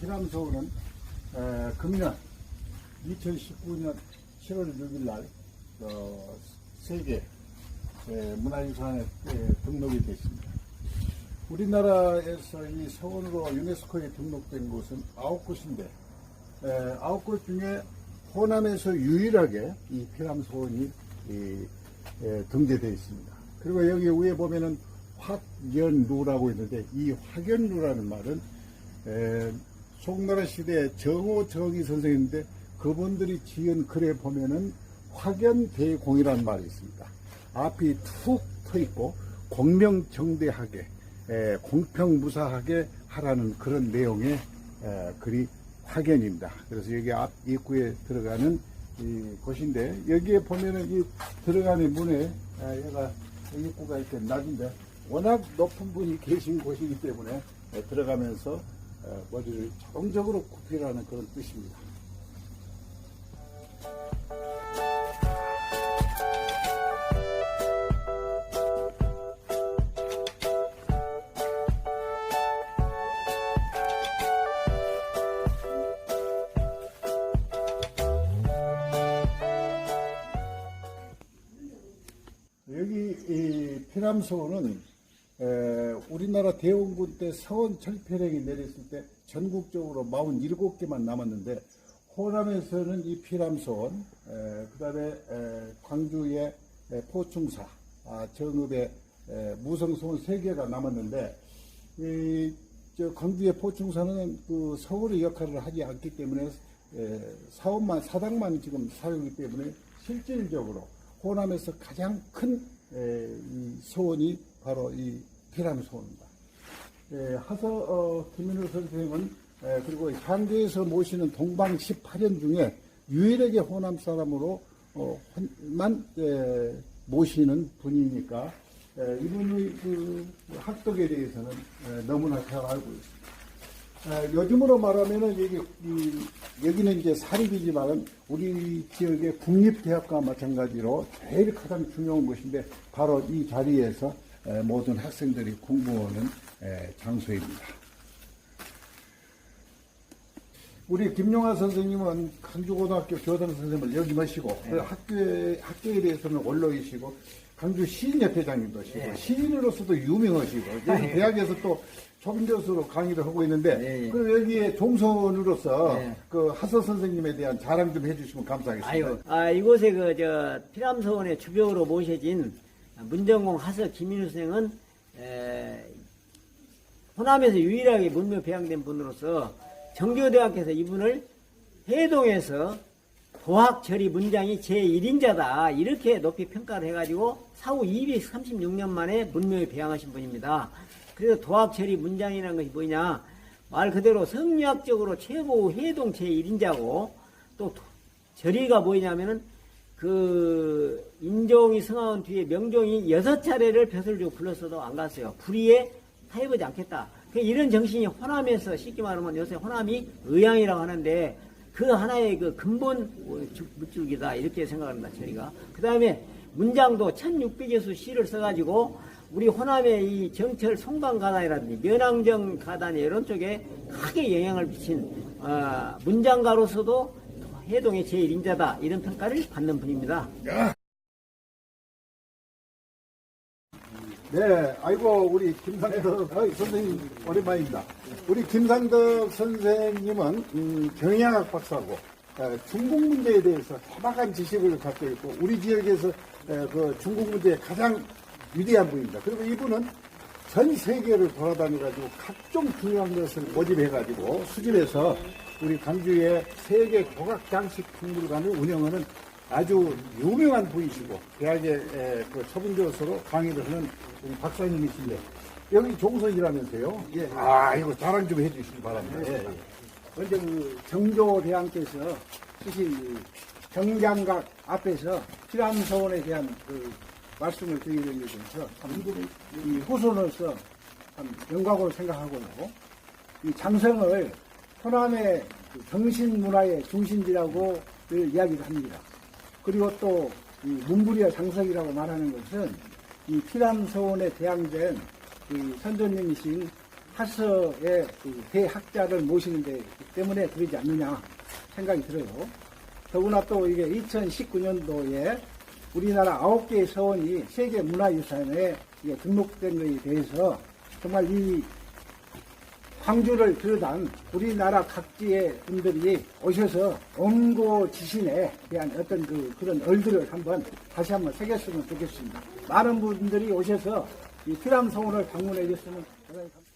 피람서울은 에, 금년 2019년 7월 6일 날 어, 세계 에, 문화유산에 에, 등록이 됐습니다. 우리나라에서 이 서원으로 유네스코에 등록된 곳은 아홉 곳인데 에, 아홉 곳 중에 호남에서 유일하게 이 피람소원이 이, 에, 등재되어 있습니다. 그리고 여기 위에 보면은 확연루라고 있는데 이 확연루라는 말은 에, 송나라 시대 정호 정희 선생인데 그분들이 지은 글에 보면은 확연대공이라는 말이 있습니다. 앞이 툭 터 있고 공명정대하게 에, 공평무사하게 하라는 그런 내용의 에, 글이 확연입니다. 그래서 여기 앞 입구에 들어가는 이 곳인데 여기에 보면은 이 들어가는 문에 아, 얘가 입구가 이렇게 낮은데 워낙 높은 분이 계신 곳이기 때문에 에, 들어가면서 어, 머리를 자동적으로 굽히라는 그런 뜻입니다. 여기 이 피람서원은 에, 우리나라 대원군 때 서원 철폐령이 내렸을 때 전국적으로 47개만 남았는데 호남에서는 이 피람서원, 그 다음에 광주의 에, 포충사, 아, 정읍의 에, 무성서원 3개가 남았는데 이, 저 광주의 포충사는 그 서울의 역할을 하지 않기 때문에 에, 사원만 사당만 지금 사용이기 때문에 실질적으로 호남에서 가장 큰 에, 이 소원이 바로 이 피라미 소원입니다. 에, 하서 어, 김민우 선생님은 에, 그리고 향교에서 모시는 동방 18연 중에 유일하게 호남 사람으로 어, 만 에, 모시는 분이니까 에, 이분의 그 학덕에 대해서는 에, 너무나 잘 알고 있습니다. 아, 요즘으로 말하면은 여기 이, 여기는 이제 사립이지만은 우리 지역의 국립대학과 마찬가지로 제일 가장 중요한 곳인데 바로 이 자리에서 에, 모든 학생들이 공부하는 에, 장소입니다. 우리 김용화 선생님은 강주고등학교 교장 선생님을 여기 모시고 그 학교에 학교에 대해서는 원로이시고 강주 시인협회장님도 하시고 네. 시인으로서도 유명하시고 여기 대학에서 또 초빙 교수로 강의를 하고 있는데 네, 네. 그럼 여기에 종선으로서 네. 그 하서 선생님에 대한 자랑 좀 해주시면 감사하겠습니다. 아유, 아, 이곳에 그, 저, 피람서원의 주벽으로 모셔진 문정공 하서 김인우 선생은, 에, 호남에서 유일하게 문묘 배양된 분으로서 정교대학께서 이분을 해동해서 도학처리 문장이 제1인자다. 이렇게 높이 평가를 해가지고 사후 236년 만에 문묘에 배양하신 분입니다. 그래서 도학처리 문장이라는 것이 뭐냐. 말 그대로 성리학적으로 최고 해동 제1인자고 또 도- 절이가 뭐냐면은 그 인종이 승하온 뒤에 명종이 여섯 차례를 벼슬 주고 불렀어도 안 갔어요. 불의에 타협하지 않겠다. 그 이런 정신이 호남에서 쉽게 말하면 요새 호남이 의향이라고 하는데 그 하나의 그 근본 물줄기다 이렇게 생각합니다. 저희가 그 다음에 문장도 1600여 수 시를 써가지고 우리 호남의 이 정철 송방가단이라든지 면왕정 가단 이런 쪽에 크게 영향을 미친 어, 문장가로서도 해동의 제1인자다 이런 평가를 받는 분입니다. 네, 아이고 우리 김상덕 어이, 선생님 오랜만입니다. 우리 김상덕 선생님은 음, 경영학 박사고 어, 중국 문제에 대해서 해박한 지식을 갖고 있고 우리 지역에서 에, 그 중국 문제에 가장 위대한 분입니다. 그리고 이분은 전 세계를 돌아다녀가지고 각종 중요한 것을 모집해가지고 수집해서 우리 강주의 세계 고각 장식 박물관을 운영하는 아주 유명한 분이시고 대학의 에, 그 초빙 교수로 강의를 하는 우리 박사님이신데 여기 종선이라면서요? 예. 아 이거 자랑 좀 해주시기 바랍니다. 예, 예. 먼저 그 정조 대왕께서 쓰신 그 정장각 앞에서 피람서원에 대한 그 말씀을 드리는 것에서 참이 후손으로서 참 영광으로 생각하고요. 이 장성을 호남의 그 정신 문화의 중심지라고 늘 이야기를 합니다. 그리고 또 이 문부리와 장석이라고 말하는 것은 이 피람서원에 대항된 이 선조님이신 하서의 그 대학자를 모시는 데 때문에 그러지 않느냐 생각이 들어요. 더구나 또 이게 2019년도에 우리나라 아홉 개의 서원이 세계 문화유산에 등록된 것에 대해서 정말 이 광주를 비롯한 우리나라 각지의 분들이 오셔서 원고 지신에 대한 어떤 그 그런 얼들을 한번 다시 한번 새겼으면 좋겠습니다. 많은 분들이 오셔서 이 피람성원을 방문해 대단히 감사합니다.